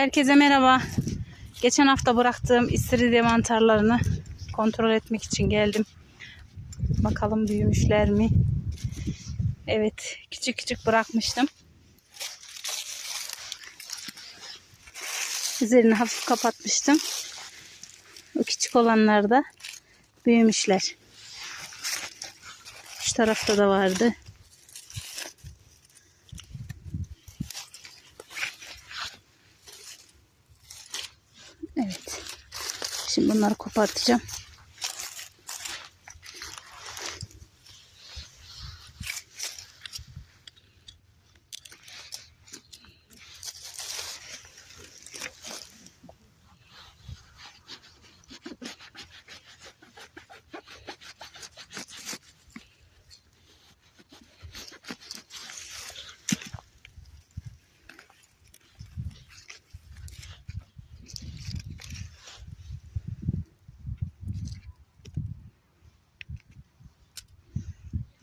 Herkese merhaba. Geçen hafta bıraktığım istiridye mantarlarını kontrol etmek için geldim. Bakalım büyümüşler mi? Evet, küçük küçük bırakmıştım. Üzerini hafif kapatmıştım. O küçük olanlar da büyümüşler. Şu tarafta da vardı. Şimdi bunları kopartacağım.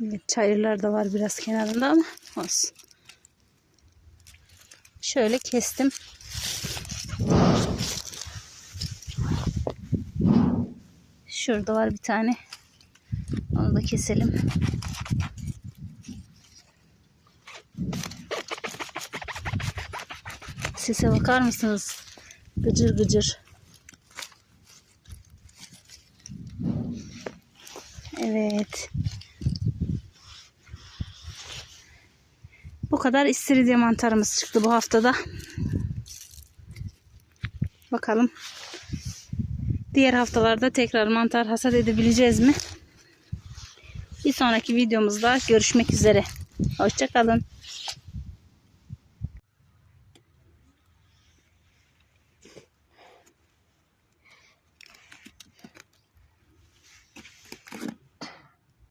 Evet, çayırlar da var biraz kenarında ama olsun. Şöyle kestim. Şurada var bir tane. Onu da keselim. Sese bakar mısınız? Gıcır gıcır. Evet. Bu kadar istiridye mantarımız çıktı bu haftada. Bakalım. Diğer haftalarda tekrar mantar hasat edebileceğiz mi? Bir sonraki videomuzda görüşmek üzere. Hoşçakalın.